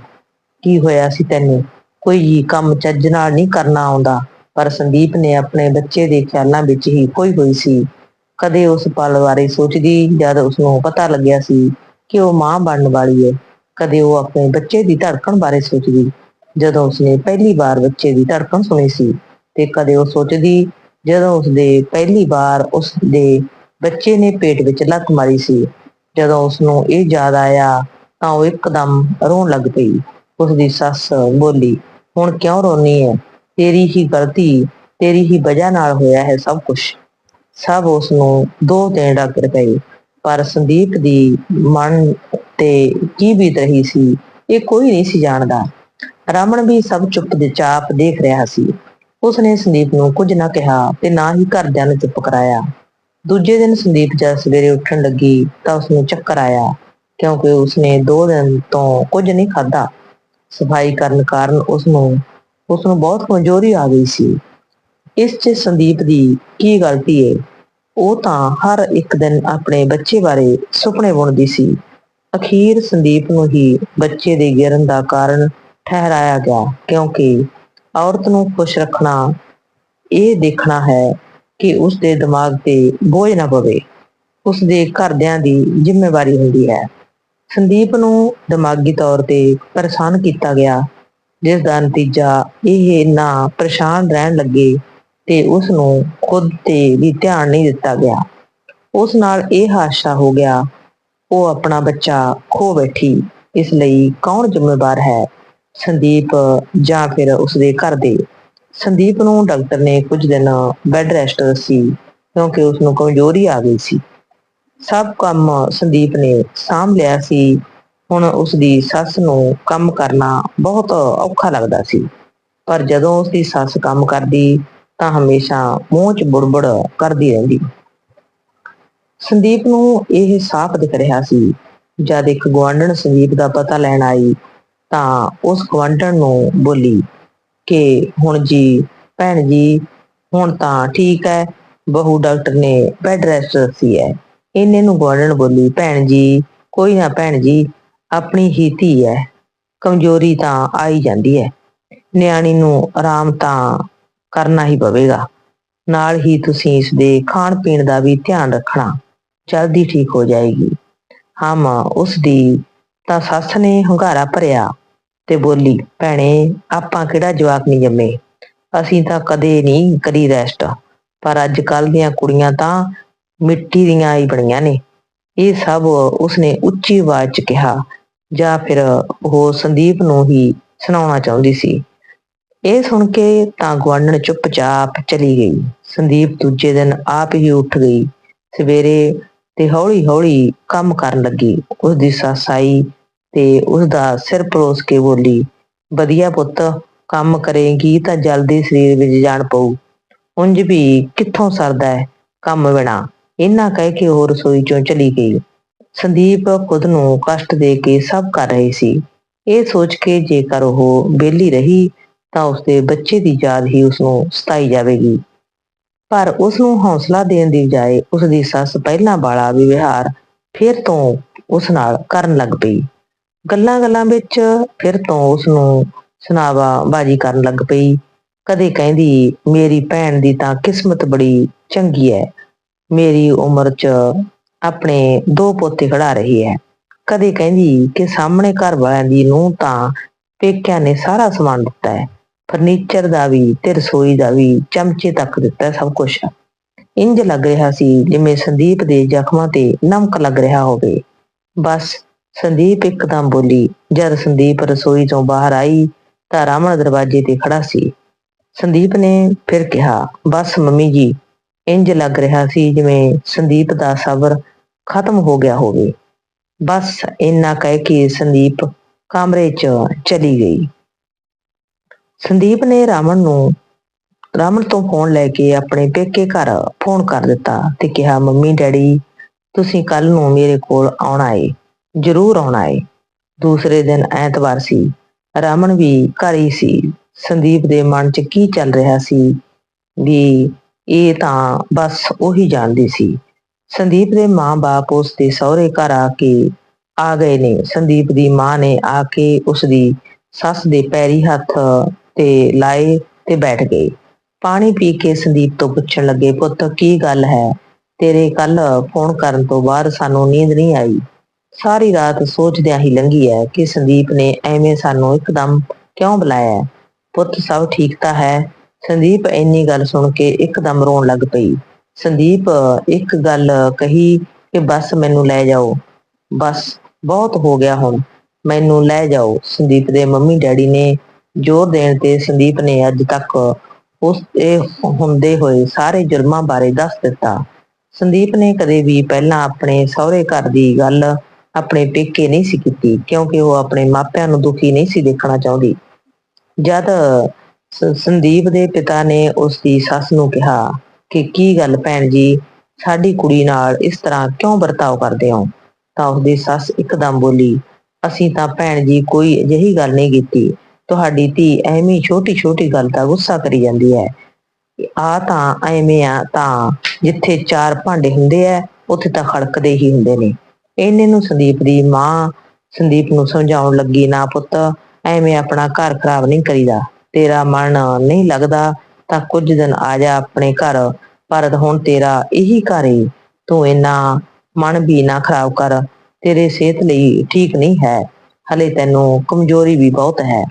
ਕੀ ਹੋਇਆ ਸੀ ਤੈਨੂੰ? ਕੋਈ ਕੰਮ ਚੱਜ ਨਾਲ ਨਹੀਂ ਕਰਨਾ ਆਉਂਦਾ। ਪਰ ਸੰਦੀਪ ਨੇ ਆਪਣੇ ਬੱਚੇ ਦੇ ਖਿਆਲਾਂ ਵਿੱਚ ਹੀ ਕੋਈ ਹੋਈ ਸੀ। ਕਦੇ ਉਸ ਪਲ ਬਾਰੇ ਸੋਚਦੀ ਜਦ ਉਸ ਨੂੰ ਪਤਾ ਲੱਗਿਆ ਸੀ ਕਿ ਉਹ ਮਾਂ ਬਣਨ ਵਾਲੀ ਹੈ ਕਦੇ ਉਹ ਆਪਣੇ ਬੱਚੇ ਦੀ ਧੜਕਣ ਬਾਰੇ ਸੋਚਦੀ, ਜਦੋਂ ਉਸਨੇ ਪਹਿਲੀ ਵਾਰ ਬੱਚੇ ਦੀ ਧੜਕਣ ਸੁਣੀ ਸੀ। ਤੇ ਕਦੇ ਉਹ ਸੋਚਦੀ, ਜਦੋਂ ਉਸਦੇ ਪਹਿਲੀ ਵਾਰ ਉਸਦੇ ਬੱਚੇ ਨੇ ਪੇਟ ਵਿੱਚ ਲੱਤ ਮਾਰੀ ਸੀ। ਜਦੋਂ ਉਸ ਨੂੰ ਇਹ ਯਾਦ ਆਇਆ ਤਾਂ ਉਹ ਇੱਕਦਮ ਰੋਣ ਲੱਗ ਪਈ। ਉਸ ਦੀ ਸੱਸ ਬੋਲੀ, ਹੁਣ ਕਿਉਂ ਰੋਨੀ ਹੈ ਤੇਰੀ ਹੀ ਗਲਤੀ, ਤੇਰੀ ਹੀ ਵਜ੍ਹਾ ਨਾਲ ਹੋਇਆ ਹੈ ਸਭ ਕੁਝ ਸਭ ਉਸ ਨੂੰ ਦੋ ਦਿਨ ਡਾਕਟਰ ਗਏ, ਪਰ ਸੰਦੀਪ ਦੀ ਮਨ ਤੇ ਕੀ ਬੀਤ ਰਹੀ ਸੀ, ਇਹ ਕੋਈ ਨਹੀਂ ਸੀ ਜਾਣਦਾ। ਰਮਨ ਵੀ ਸਭ ਚੁੱਪ ਦੇ ਚਾਪ ਦੇਖ ਰਿਹਾ ਸੀ। ਉਸਨੇ ਸੰਦੀਪ ਨੂੰ ਕੁਝ ਨਾ ਕਿਹਾ ਤੇ ਨਾ ਹੀ ਘਰਦਿਆਂ ਨੂੰ ਚੁੱਪ ਕਰਾਇਆ। ਦੂਜੇ ਦਿਨ ਸੰਦੀਪ ਜਦ ਸਵੇਰੇ ਉੱਠਣ ਲੱਗੀ ਤਾਂ ਉਸਨੂੰ ਚੱਕਰ ਆਇਆ, ਕਿਉਂਕਿ ਉਸਨੇ ਦੋ ਦਿਨ ਤੋਂ ਕੁਝ ਨਹੀਂ ਖਾਧਾ। ਸਫ਼ਾਈ ਕਰਨ ਕਾਰਨ ਉਸਨੂੰ ਉਸਨੂੰ ਬਹੁਤ ਕਮਜ਼ੋਰੀ ਆ ਗਈ ਸੀ। ਇਸ 'ਚ ਸੰਦੀਪ ਦੀ ਕੀ ਗਲਤੀ ਏ? ਉਹ ਤਾਂ ਹਰ ਇੱਕ ਦਿਨ ਆਪਣੇ ਬੱਚੇ ਬਾਰੇ ਸੁਪਨੇ ਬੁਣਦੀ ਸੀ। ਅਖੀਰ ਸੰਦੀਪ ਨੂੰ ਹੀ ਬੱਚੇ ਦੇ ਗਿਰਨ ਦਾ ਕਾਰਨ ਠਹਿਰਾਇਆ ਗਿਆ, ਕਿਉਂਕਿ ਔਰਤ ਨੂੰ ਖੁਸ਼ ਰੱਖਣਾ, ਇਹ ਦੇਖਣਾ ਹੈ ਕਿ ਉਸ ਦੇ ਦਿਮਾਗ ਤੇ ਬੋਝ ਨਾ ਪਵੇ। ਉਸ ਦੇ ਘਰਦਿਆਂ ਦੀ ਜ਼ਿੰਮੇਵਾਰੀ ਹੁੰਦੀ ਹੈ। ਸੰਦੀਪ ਨੂੰ ਦਿਮਾਗੀ ਤੌਰ ਤੇ ਪਰੇਸ਼ਾਨ ਕੀਤਾ ਗਿਆ ਜਿਸ ਦਾ ਨਤੀਜਾ ਇਹ ਨਾ, ਪਰੇਸ਼ਾਨ ਰਹਿਣ ਲੱਗੇ ਤੇ ਉਸ ਨੂੰ ਖੁਦ ਤੇ ਵੀ ਧਿਆਨ ਨਹੀਂ ਦਿੱਤਾ ਗਿਆ। ਉਸ ਨਾਲ ਇਹ ਹਾਦਸਾ ਹੋ ਗਿਆ, ਉਹ ਆਪਣਾ ਬੱਚਾ ਖੋ ਬੈਠੀ, ਇਸ ਲਈ ਕੌਣ ਜ਼ਿੰਮੇਵਾਰ ਹੈ? ਸੰਦੀਪ ਜਾਂ ਫਿਰ ਉਸਦੇ ਘਰ ਦੇ ਸੰਦੀਪ ਨੂੰ ਡਾਕਟਰ ਨੇ ਕੁਝ ਦਿਨ ਬੈੱਡ ਰੈਸਟ ਦੱਸੀ, ਕਿਉਂਕਿ ਉਸ ਨੂੰ ਕਮਜ਼ੋਰੀ ਆ ਗਈ ਸੀ। ਸਭ ਕੰਮ ਸੰਦੀਪ ਨੇ ਸਾਂਭ ਲਿਆ ਸੀ। ਹੁਣ ਉਸ ਦੀ ਸੱਸ ਨੂੰ ਕੰਮ ਕਰਨਾ ਬਹੁਤ ਔਖਾ ਲੱਗਦਾ ਸੀ। ਪਰ ਜਦੋਂ ਉਸ ਦੀ ਸੱਸ ਕੰਮ ਕਰਦੀ, ਤਾਂ ਹਮੇਸ਼ਾ ਮੂੰਹ 'ਚ ਬੁੜਬੁੜ ਕਰਦੀ ਰਹਿੰਦੀ। ਸੰਦੀਪ ਨੂੰ ਇਹ ਸਾਫ਼ ਦਿਖ ਰਿਹਾ ਸੀ। ਜਦ ਇੱਕ ਗੁਆਂਢਣ ਸੰਦੀਪ ਦਾ ਪਤਾ ਲੈਣ ਆਈ, ਤਾਂ ਉਸ ਗੁਆਂਢਣ ਨੂੰ ਬੋਲੀ ਕਿ ਹੁਣ ਜੀ, ਭੈਣ ਜੀ, ਹੁਣ ਤਾਂ ਠੀਕ ਹੈ, ਬਹੂ ਡਾਕਟਰ ਨੇ ਬੈੱਡ ਰੈਸਟ ਦੱਸੀ ਹੈ। ਇਹਨੇ ਨੂੰ ਗੁਆਂਢਣ ਬੋਲੀ, ਭੈਣ ਜੀ, ਕੋਈ ਨਾ ਭੈਣ ਜੀ, ਆਪਣੀ ਹੀ ਧੀ ਹੈ, ਕਮਜ਼ੋਰੀ ਤਾਂ ਆਈ ਜਾਂਦੀ ਹੈ। ਨਿਆਣੀ ਨੂੰ ਆਰਾਮ ਤਾਂ ਕਰਨਾ ਹੀ ਪਵੇਗਾ। ਨਾਲ ਹੀ ਤੁਸੀਂ ਇਸ ਦੇ ਖਾਣ ਪੀਣ ਦਾ ਵੀ ਧਿਆਨ ਰੱਖਣਾ, ਜਲਦੀ ਠੀਕ ਹੋ ਜਾਏਗੀ। ਹਮ ਉਸ ਦੀ ਤਾਂ ਸੱਸ ਨੇ ਹੰਗਾਰਾ ਭਰਿਆ। ਤੇ ਬੋਲੀ, ਭੈਣੇ, ਆਪਾਂ ਕਿਹੜਾ ਜਵਾਕ ਨਹੀਂ ਜੰਮੇ? ਅਸੀਂ ਤਾਂ ਕਦੇ ਨਹੀਂ ਕਰੀ ਰੈਸਟ ਪਰ ਅੱਜ ਕੱਲ ਦੀਆਂ ਕੁੜੀਆਂ ਤਾਂ ਮਿੱਟੀ ਦੀਆਂ ਹੀ ਬਣੀਆਂ ਨੇ। ਇਹ ਸਭ ਉਸਨੇ ਉੱਚੀ ਆਵਾਜ਼ 'ਚ ਕਿਹਾ, ਜਾਂ ਫਿਰ ਉਹ ਸੰਦੀਪ ਨੂੰ ਹੀ ਸੁਣਾਉਣਾ ਚਾਹੁੰਦੀ ਸੀ। ਇਹ ਸੁਣ ਕੇ ਤਾਂ ਗੁਆਂਢਣ ਚੁੱਪਚਾਪ ਚਲੀ ਗਈ। ਸੰਦੀਪ ਦੂਜੇ ਦਿਨ ਆਪ ਹੀ ਉੱਠ ਗਈ। ਸਵੇਰੇ ਤੇ ਹੌਲੀ ਹੌਲੀ ਕੰਮ ਕਰਨ ਲੱਗੀ। ਉਸ ਦੀ ਸੱਸ ਆਈ ਤੇ ਉਸ ਦਾ ਸਿਰ ਪਰੋਸ ਕੇ ਬੋਲੀ, ਵਧੀਆ ਪੁੱਤ, ਕੰਮ ਕਰੇਗੀ ਤਾਂ ਜਲਦੀ ਸਰੀਰ ਵਿੱਚ ਜਾਣ ਪਊ। ਉਂਝ ਵੀ ਕਿੱਥੋਂ ਸਰਦਾ ਹੈ ਕੰਮ ਬਿਨਾ? ਇਹਨਾਂ ਕਹਿ ਕੇ ਉਹ ਰਸੋਈ ਚੋਂ ਚਲੀ ਗਈ। ਸੰਦੀਪ ਖੁਦ ਨੂੰ ਕਸ਼ਟ ਦੇ ਕੇ ਸਭ ਕਰ ਰਹੀ ਸੀ। ਇਹ ਸੋਚ ਕੇ ਜੇਕਰ ਉਹ ਬੇਲੀ ਰਹੀ, ਤਾਂ ਉਸਦੇ ਬੱਚੇ ਦੀ ਯਾਦ ਹੀ ਉਸਨੂੰ ਸਤਾਈ ਜਾਵੇਗੀ। ਪਰ ਉਸ ਨੂੰ ਹੌਸਲਾ ਦੇਣ ਦੀ ਬਜਾਏ ਉਸ ਦੀ ਸੱਸ ਪਹਿਲਾਂ ਵਾਲਾ ਵਿਵਹਾਰ ਫਿਰ ਤੋਂ ਉਸ ਨਾਲ ਕਰਨ ਲੱਗ ਪਈ। ਗੱਲਾਂ-ਗੱਲਾਂ ਵਿੱਚ ਫਿਰ ਤੋਂ ਉਸ ਨੂੰ ਸੁਨਾਵਾ ਬਾਜੀ ਕਰਨ ਲੱਗ ਪਈ। ਕਦੇ ਕਹਿੰਦੀ, ਮੇਰੀ ਭੈਣ ਦੀ ਤਾਂ ਕਿਸਮਤ ਬੜੀ ਚੰਗੀ ਹੈ ਮੇਰੀ ਉਮਰ 'ਚ ਆਪਣੇ ਦੋ ਪੋਤੇ ਖੜਾ ਰਹੀ ਹੈ ਕਦੇ ਕਹਿੰਦੀ ਕਿ ਸਾਹਮਣੇ ਘਰ ਵਾਲਿਆਂ ਦੀ ਨੂੰ ਤਾਂ ਪੇਕਿਆਂ ਨੇ ਸਾਰਾ ਸਮਾਨ ਦਿੱਤਾ ਹੈ ਫਰਨੀਚਰ ਦਾ ਵੀ ਤੇ ਰਸੋਈ ਦਾ ਵੀ ਚਮਚੇ ਤੱਕ ਦਿੱਤਾ ਸਭ ਕੁਝ ਇੰਜ ਲੱਗ ਰਿਹਾ ਸੀ ਜਿਵੇਂ ਸੰਦੀਪ ਦੇ ਜ਼ਖਮਾਂ ਤੇ ਨਮਕ ਲੱਗ ਰਿਹਾ ਹੋਵੇ। ਬਸ ਸੰਦੀਪ ਇੱਕਦਮ ਬੋਲੀ, ਜਦ ਸੰਦੀਪ ਰਸੋਈ ਤੋਂ ਬਾਹਰ ਆਈ ਤਾਂ ਰਾਮਣ ਦਰਵਾਜ਼ੇ ਤੇ ਖੜਾ ਸੀ। ਸੰਦੀਪ ਨੇ ਫਿਰ ਕਿਹਾ, ਬਸ ਮੰਮੀ ਜੀ ਇੰਜ ਲੱਗ ਰਿਹਾ ਸੀ ਜਿਵੇਂ ਸੰਦੀਪ ਦਾ ਸਬਰ ਖਤਮ ਹੋ ਗਿਆ ਹੋਵੇ। ਬਸ ਇੰਨਾ ਕਹਿ ਕੇ ਸੰਦੀਪ ਕਮਰੇ 'ਚ ਚਲੀ ਗਈ। ਸੰਦੀਪ ਨੇ ਰਾਮਣ ਨੂੰ ਰਾਮਣ ਤੋਂ ਫੋਨ ਲੈ ਕੇ ਆਪਣੇ ਪੇਕੇ ਘਰ ਫੋਨ ਕਰ ਦਿੱਤਾ ਤੇ ਕਿਹਾ, ਮੰਮੀ ਡੈਡੀ, ਤੁਸੀਂ ਕੱਲ ਨੂੰ ਮੇਰੇ ਕੋਲ ਆਉਣਾ ਏ। ਜ਼ਰੂਰ ਆਉਣਾ ਏ। ਦੂਸਰੇ ਦਿਨ ਐਤਵਾਰ ਸੀ। ਰਾਮਣ ਵੀ ਘਰ ਹੀ ਸੀ। ਸੰਦੀਪ ਦੇ ਮਨ 'ਚ ਕੀ ਚੱਲ ਰਿਹਾ ਸੀ ਵੀ ਇਹ ਤਾਂ ਬਸ ਉਹੀ ਜਾਣਦੀ ਸੀ। ਸੰਦੀਪ ਦੇ ਮਾਂ-ਬਾਪ ਉਸ ਦੇ ਸਹੁਰੇ ਘਰ ਆ ਕੇ ਆ ਗਏ ਨੇ। ਸੰਦੀਪ ਦੀ ਮਾਂ ਨੇ ਆ ਕੇ ਉਸ ਦੀ ਸੱਸ ਦੇ ਪੈਰੀ ਹੱਥ ਤੇ ਲਾਏ ਤੇ ਬੈਠ ਗਏ। ਪਾਣੀ ਪੀ ਕੇ ਸੰਦੀਪ ਤੋਂ ਪੁੱਛਣ ਲੱਗੇ, ਪੁੱਤ, ਕੀ ਗੱਲ ਹੈ? ਤੇਰੇ ਕੱਲ ਫੋਨ ਕਰਨ ਤੋਂ ਬਾਅਦ ਸਾਨੂੰ ਨੀਂਦ ਨਹੀਂ ਆਈ। ਸਾਰੀ ਰਾਤ ਸੋਚਦਿਆਂ ਹੀ ਲੰਘੀ ਹੈ ਕਿ ਸੰਦੀਪ ਨੇ ਐਵੇਂ ਸਾਨੂੰ ਇੱਕਦਮ ਕਿਉਂ ਬੁਲਾਇਆ ਪੁੱਤ, ਸਭ ਠੀਕ ਤਾਂ ਹੈ। ਸੰਦੀਪ ਇੰਨੀ ਗੱਲ ਸੁਣ ਕੇ ਇੱਕਦਮ ਰੋਣ ਲੱਗ ਪਈ। ਸੰਦੀਪ, ਇੱਕ ਗੱਲ ਕਹੀ ਕਿ ਬਸ ਮੈਨੂੰ ਲੈ ਜਾਓ। ਬਸ ਬਹੁਤ ਹੋ ਗਿਆ ਹੁਣ। ਮੈਨੂੰ ਲੈ ਜਾਓ। ਸੰਦੀਪ ਦੇ ਮੰਮੀ ਡੈਡੀ ਨੇ ਜ਼ੋਰ ਦੇਣ ਤੇ ਸੰਦੀਪ ਨੇ ਅੱਜ ਤੱਕ ਉਸ ਤੇ ਹੁੰਦੇ ਹੋਏ ਸਾਰੇ ਜੁਰਮਾਂ ਬਾਰੇ ਦੱਸ ਦਿੱਤਾ। ਸੰਦੀਪ ਨੇ ਕਦੇ ਵੀ ਪਹਿਲਾਂ ਆਪਣੇ ਸਹੁਰੇ ਘਰ ਦੀ ਗੱਲ ਆਪਣੇ ਪੇਕੇ ਨਹੀਂ ਸੀ ਕੀਤੀ, ਕਿਉਂਕਿ ਉਹ ਆਪਣੇ ਮਾਪਿਆਂ ਨੂੰ ਦੁਖੀ ਨਹੀਂ ਸੀ ਦੇਖਣਾ ਚਾਹੁੰਦੀ। ਜਦ ਸੰਦੀਪ ਦੇ ਪਿਤਾ ਨੇ ਉਸ ਦੀ ਸੱਸ ਨੂੰ ਕਿਹਾ ਕਿ ਕੀ ਗੱਲ ਭੈਣ ਜੀ, ਸਾਡੀ ਕੁੜੀ ਨਾਲ ਇਸ ਤਰ੍ਹਾਂ ਕਿਉਂ ਵਰਤਾਓ ਕਰਦੇ ਹੋ? ਤਾਂ ਉਸ ਸੱਸ ਇੱਕਦਮ ਬੋਲੀ, ਅਸੀਂ ਤਾਂ ਭੈਣ ਜੀ ਕੋਈ ਅਜਿਹੀ ਗੱਲ ਨਹੀਂ ਕੀਤੀ। ਤੁਹਾਡੀ ਧੀ ਐਵੇਂ ਛੋਟੀ ਛੋਟੀ ਗੱਲ ਦਾ ਗੁੱਸਾ ਕਰੀ ਜਾਂਦੀ ਹੈ। ਆ ਤਾਂ ਐਵੇਂ ਆ ਤਾਂ ਜਿੱਥੇ ਚਾਰ ਭਾਂਡੇ ਹੁੰਦੇ ਆ ਉੱਥੇ ਤਾਂ ਖੜਕਦੇ ਹੀ ਹੁੰਦੇ ਨੇ। ਇਹਨੇ ਨੂੰ ਸੰਦੀਪ ਦੀ ਮਾਂ ਸੰਦੀਪ ਨੂੰ ਸਮਝਾਉਣ ਲੱਗੀ, ਨਾ ਪੁੱਤ, ਐਵੇਂ ਆਪਣਾ ਘਰ ਖਰਾਬ ਨਹੀਂ ਕਰੀਦਾ। ਤੇਰਾ ਮਨ ਨਹੀਂ ਲੱਗਦਾ ਤਾਂ ਕੁਝ ਦਿਨ ਆ ਜਾ ਆਪਣੇ ਘਰ, ਪਰ ਹੁਣ ਤੇਰਾ ਇਹੀ ਘਰ ਏ। ਤੂੰ ਇੰਨਾ ਮਨ ਵੀ ਨਾ ਖਰਾਬ ਕਰ। ਤੇਰੇ ਸਿਹਤ ਲਈ ਠੀਕ ਨਹੀਂ ਹੈ। ਹਲੇ ਤੈਨੂੰ ਕਮਜ਼ੋਰੀ ਵੀ ਬਹੁਤ ਹੈ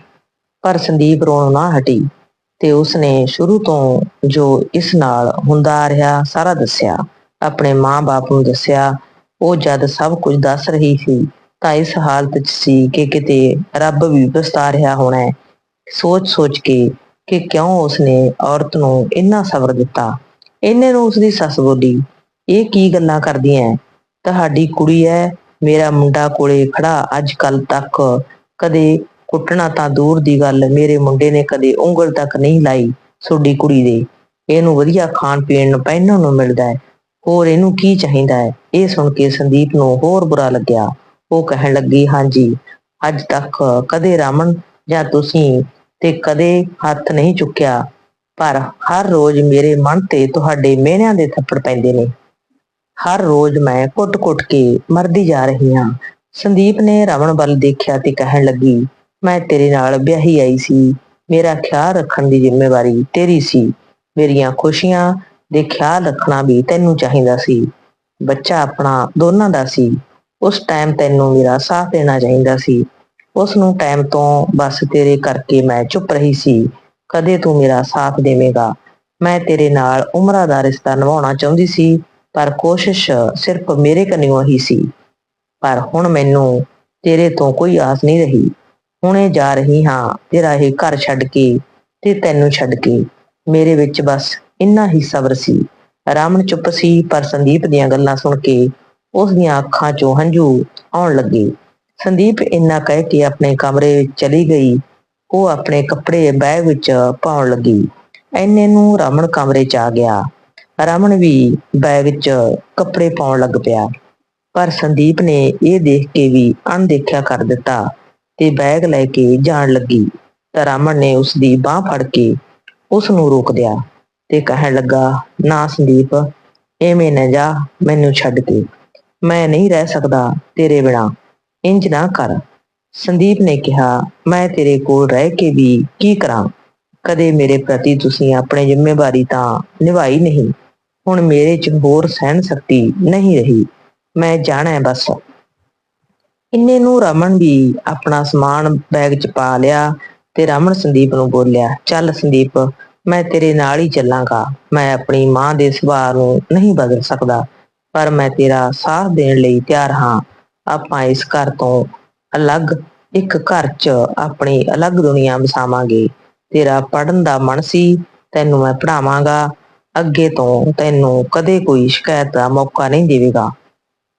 ਪਰ ਸੰਦੀਪ ਰੋਣੋਂ ਨਾ ਹਟੀ ਤੇ ਉਸਨੇ ਸ਼ੁਰੂ ਤੋਂ ਜੋ ਇਸ ਨਾਲ ਹੁੰਦਾ ਆ ਰਿਹਾ ਸਾਰਾ ਦੱਸਿਆ। ਆਪਣੇ ਮਾਂ-ਬਾਪ ਨੂੰ ਦੱਸਿਆ ਉਹ ਜਦ ਸਭ ਕੁਝ ਦੱਸ ਰਹੀ ਸੀ ਤਾਂ ਇਸ ਹਾਲਤ 'ਚ ਸੀ ਕਿ ਕਿਤੇ ਰੱਬ ਵੀ ਪਛਤਾ ਰਿਹਾ ਹੋਣਾ ਹੈ। ਸੋਚ-ਸੋਚ ਕੇ ਕਿ ਕਿਉਂ ਉਸਨੇ ਔਰਤ ਨੂੰ ਇੰਨਾ ਸਬਰ ਦਿੱਤਾ। ਇਹਨੇ ਨੂੰ ਉਸਦੀ ਸੱਸ ਬੋਲੀ, ਇਹ ਕੀ ਗੱਲਾਂ ਕਰਦੀਆਂ ਤੁਹਾਡੀ ਕੁੜੀ ਹੈ ਮੇਰਾ ਮੁੰਡਾ ਕੋਲੇ ਖੜਾ ਅੱਜ ਕੱਲ ਤੱਕ ਕਦੇ ਕੁੱਟਣਾ ਤਾਂ ਦੂਰ ਦੀ ਗੱਲ, ਮੇਰੇ ਮੁੰਡੇ ਨੇ ਕਦੇ ਉਂਗਲ ਤੱਕ ਨਹੀਂ ਲਾਈ ਤੁਹਾਡੀ ਕੁੜੀ ਦੇ। ਇਹਨੂੰ ਵਧੀਆ ਖਾਣ ਪੀਣ ਨੂੰ ਪਹਿਨਣ ਨੂੰ ਮਿਲਦਾ ਹੈ ਹੋਰ ਇਹਨੂੰ ਕੀ ਚਾਹੀਦਾ ਹੈ? ਇਹ ਸੁਣ ਕੇ ਸੰਦੀਪ ਨੂੰ ਹੋਰ ਬੁਰਾ ਲੱਗਿਆ। ਉਹ ਕਹਿਣ ਲੱਗੀ, ਹਾਂਜੀ, ਅੱਜ ਤੱਕ ਕਦੇ ਰਾਮਨ ਜਾਂ ਤੁਸੀਂ ਤੇ ਕਦੇ ਹੱਥ ਨਹੀਂ ਚੁੱਕਿਆ, ਪਰ ਹਰ ਰੋਜ਼ ਮੇਰੇ ਮਨ ਤੇ ਤੁਹਾਡੇ ਮਿਹਨਿਆਂ ਦੇ ਥੱਪੜ ਪੈਂਦੇ ਨੇ। ਹਰ ਰੋਜ਼ ਮੈਂ ਕੁੱਟ-ਕੁੱਟ ਕੇ ਮਰਦੀ ਜਾ ਰਹੀ ਹਾਂ। ਸੰਦੀਪ ਨੇ ਰਮਨ ਵੱਲ ਦੇਖਿਆ ਤੇ ਕਹਿਣ ਲੱਗੀ, ਮੈਂ ਤੇਰੇ ਨਾਲ ਵਿਆਹੀ ਆਈ ਸੀ। ਮੇਰਾ ਖਿਆਲ ਰੱਖਣ ਦੀ ਜ਼ਿੰਮੇਵਾਰੀ ਤੇਰੀ ਸੀ। ਮੇਰੀਆਂ ਖੁਸ਼ੀਆਂ ਦੇ ਖਿਆਲ ਰੱਖਣਾ ਵੀ ਤੈਨੂੰ ਚਾਹੀਦਾ ਸੀ। ਬੱਚਾ ਆਪਣਾ ਦੋਨਾਂ ਦਾ ਸੀ। ਉਸ ਟਾਈਮ ਤੈਨੂੰ ਮੇਰਾ ਸਾਥ ਦੇਣਾ ਚਾਹੀਦਾ ਸੀ। ਉਸ ਨੂੰ ਟਾਈਮ ਤੋਂ ਬਸ ਤੇਰੇ ਕਰਕੇ ਮੈਂ ਚੁੱਪ ਰਹੀ ਸੀ। ਕਦੇ ਤੂੰ ਮੇਰਾ ਸਾਥ ਦੇਵੇਂਗਾ? ਮੈਂ ਤੇਰੇ ਨਾਲ ਉਮਰਾਂ ਦਾ ਰਿਸ਼ਤਾ ਨਿਭਾਉਣਾ ਚਾਹੁੰਦੀ ਸੀ, ਪਰ ਕੋਸ਼ਿਸ਼ ਸਿਰਫ ਮੇਰੇ ਕੰਨਿਓ ਹੀ ਸੀ। ਪਰ ਹੁਣ ਮੈਨੂੰ ਤੇਰੇ ਤੋਂ ਕੋਈ ਆਸ ਨਹੀਂ ਰਹੀ। ਹੁਣੇ ਜਾ ਰਹੀ ਹਾਂ, ਤੇਰਾ ਇਹ ਘਰ ਛੱਡ ਕੇ ਤੇ ਤੈਨੂੰ ਛੱਡ ਕੇ। ਮੇਰੇ ਵਿੱਚ ਬਸ ਇੰਨਾ ਹੀ ਸਬਰ ਸੀ। ਰਾਮਨ ਚੁੱਪ ਸੀ, ਪਰ ਸੰਦੀਪ ਦੀਆਂ ਗੱਲਾਂ ਸੁਣ ਕੇ ਉਸ ਦੀਆਂ ਅੱਖਾਂ 'ਚੋਂ ਹੰਝੂ ਆਉਣ ਲੱਗੇ। ਸੰਦੀਪ ਇੰਨਾ ਕਹਿ ਕੇ ਆਪਣੇ ਕਮਰੇ ਵਿੱਚ ਚਲੀ ਗਈ, ਉਹ ਆਪਣੇ ਕੱਪੜੇ ਬੈਗ ਵਿੱਚ ਪਾਉਣ ਲੱਗੀ। ਐਨੇ ਨੂੰ ਰਮਨ ਕਮਰੇ 'ਚ ਆ ਗਿਆ। ਰਮਨ ਵੀ ਬੈਗ ਵਿੱਚ ਕੱਪੜੇ ਪਾਉਣ ਲੱਗ ਪਿਆ। ਪਰ ਸੰਦੀਪ ਨੇ ਇਹ ਦੇਖ ਕੇ ਵੀ ਅਣਦੇਖਿਆ ਕਰ ਦਿੱਤਾ ਤੇ ਬੈਗ ਲੈ ਕੇ ਜਾਣ ਲੱਗੀ। ਤਾਂ ਰਮਨ ਨੇ ਉਸ ਦੀ ਬਾਹ ਫੜ ਕੇ ਉਸ ਨੂੰ ਰੋਕ ਦਿਆ। ਤੇ ਕਹਿਣ ਲੱਗਾ, ਨਾ ਸੰਦੀਪ, ਐਵੇਂ ਨਾ ਜਾ, ਮੈਨੂੰ ਛੱਡ ਕੇ। ਮੈਂ ਨਹੀਂ ਰਹਿ ਸਕਦਾ ਤੇਰੇ ਬਿਨਾ। ਇੰਜ ਨਾ ਕਰ। ਸੰਦੀਪ ਨੇ ਕਿਹਾ, ਮੈਂ ਤੇਰੇ ਕੋਲ ਰਹਿ ਕੇ ਵੀ ਕੀ ਕਰਾਂ? ਕਦੇ ਮੇਰੇ ਪ੍ਰਤੀ ਤੁਸੀਂ ਆਪਣੀ ਜ਼ਿੰਮੇਵਾਰੀ ਤਾਂ ਨਿਭਾਈ ਨਹੀਂ। ਹੁਣ ਮੇਰੇ 'ਚ ਹੋਰ ਸਹਿਣ ਸ਼ਕਤੀ ਨਹੀਂ ਰਹੀ। ਮੈਂ ਜਾਣਾ ਹੈ ਬਸ। ਇੰਨੇ ਨੂੰ ਰਮਨ ਵੀ ਆਪਣਾ ਸਮਾਨ ਬੈਗ 'ਚ ਪਾ ਲਿਆ ਤੇ ਰਮਨ ਸੰਦੀਪ ਨੂੰ ਬੋਲਿਆ, ਚੱਲ ਸੰਦੀਪ ਮੈਂ ਤੇਰੇ ਨਾਲ ਹੀ ਚੱਲਾਂਗਾ। ਮੈਂ ਆਪਣੀ ਮਾਂ ਦੇ ਸੁਭਾਅ ਨੂੰ ਨਹੀਂ ਬਦਲ ਸਕਦਾ, ਪਰ ਮੈਂ ਤੇਰਾ ਸਾਥ ਦੇਣ ਲਈ ਤਿਆਰ ਹਾਂ। ਆਪਾਂ ਇਸ ਘਰ ਤੋਂ ਅਲੱਗ ਇੱਕ ਘਰ 'ਚ ਆਪਣੀ ਅਲੱਗ ਦੁਨੀਆ ਵਸਾਵਾਂਗੇ। ਤੇਰਾ ਪੜਨ ਦਾ ਮਨ ਸੀ, ਤੈਨੂੰ ਮੈਂ ਪੜਾਵਾਂਗਾ ਅੱਗੇ ਤੋਂ ਤੈਨੂੰ ਕਦੇ ਕੋਈ ਸ਼ਿਕਾਇਤ ਦਾ ਮੌਕਾ ਨਹੀਂ ਦੇਵੇਗਾ।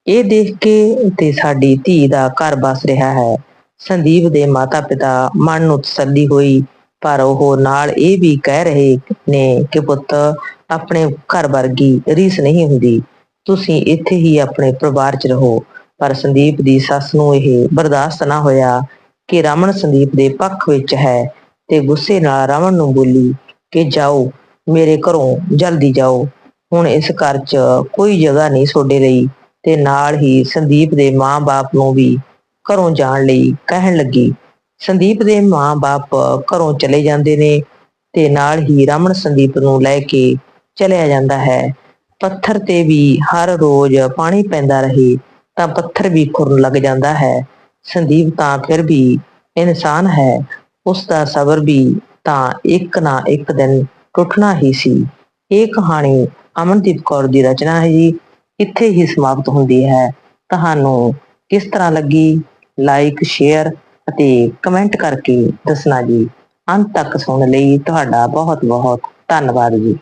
ਇਹ ਦੇਖ ਕੇ ਤੇ ਸਾਡੀ ਧੀ ਦਾ ਘਰ ਬਸ ਰਿਹਾ ਹੈ। ਸੰਦੀਪ ਦੇ ਮਾਤਾ-ਪਿਤਾ ਮਨ ਨੂੰ ਤਸੱਲੀ ਹੋਈ। ਪਰ ਉਹ ਨਾਲ ਇਹ ਵੀ ਕਹਿ ਰਹੇ ਨੇ ਕਿ ਪੁੱਤ, ਆਪਣੇ ਘਰ ਵਰਗੀ ਰੀਸ ਨਹੀਂ ਹੁੰਦੀ। ਤੁਸੀਂ ਇੱਥੇ ਹੀ ਆਪਣੇ ਪਰਿਵਾਰ 'ਚ ਰਹੋ। ਪਰ ਸੰਦੀਪ ਦੀ ਸੱਸ ਨੂੰ ਇਹ ਬਰਦਾਸ਼ਤ ਨਾ ਹੋਇਆ ਕਿ ਰਮਨ ਸੰਦੀਪ ਦੇ ਪੱਖ ਵਿੱਚ ਹੈ ਤੇ ਗੁੱਸੇ ਨਾਲ ਰਮਨ ਨੂੰ ਬੋਲੀ ਕਿ ਜਾਓ, ਮੇਰੇ ਘਰੋਂ ਜਲਦੀ ਜਾਓ। ਹੁਣ ਇਸ ਘਰ 'ਚ ਕੋਈ ਜਗ੍ਹਾ ਨਹੀਂ ਤੁਹਾਡੇ ਲਈ ਤੇ ਨਾਲ ਹੀ ਸੰਦੀਪ ਦੇ ਮਾਂ-ਬਾਪ ਨੂੰ ਵੀ ਘਰੋਂ ਜਾਣ ਲਈ ਕਹਿਣ ਲੱਗੀ। ਸੰਦੀਪ ਦੇ ਮਾਂ-ਬਾਪ ਘਰੋਂ ਚਲੇ ਜਾਂਦੇ ਨੇ ਤੇ ਨਾਲ ਹੀ ਰਮਨ ਸੰਦੀਪ ਨੂੰ ਲੈ ਕੇ ਚਲਿਆ ਜਾਂਦਾ ਹੈ। ਪੱਥਰ ਤੇ ਵੀ ਹਰ ਰੋਜ਼ ਪਾਣੀ ਪੈਂਦਾ ਰਹੇ ਤਾਂ ਪੱਥਰ ਵੀ ਖੁਰਨ ਲੱਗ ਜਾਂਦਾ ਹੈ। ਸੰਦੀਪ ਤਾਂ ਫਿਰ ਵੀ ਇਨਸਾਨ ਹੈ। ਉਸ ਦਾ ਸਬਰ ਵੀ ਤਾਂ ਇੱਕ ਨਾ ਇੱਕ ਦਿਨ ਟੁੱਟਣਾ ਹੀ ਸੀ। ਇਹ ਕਹਾਣੀ ਅਮਨਦੀਪ ਕੌਰ ਦੀ ਰਚਨਾ ਹੈ ਜੀ। ਇੱਥੇ ਹੀ ਸਮਾਪਤ ਹੁੰਦੀ ਹੈ। ਤੁਹਾਨੂੰ ਕਿਸ ਤਰ੍ਹਾਂ ਲੱਗੀ? ਲਾਈਕ ਸ਼ੇਅਰ ਅਤੇ ਕਮੈਂਟ ਕਰਕੇ ਦੱਸਣਾ ਜੀ। ਅੰਤ ਤੱਕ ਸੁਣਨ ਲਈ ਤੁਹਾਡਾ ਬਹੁਤ ਬਹੁਤ ਧੰਨਵਾਦ ਜੀ।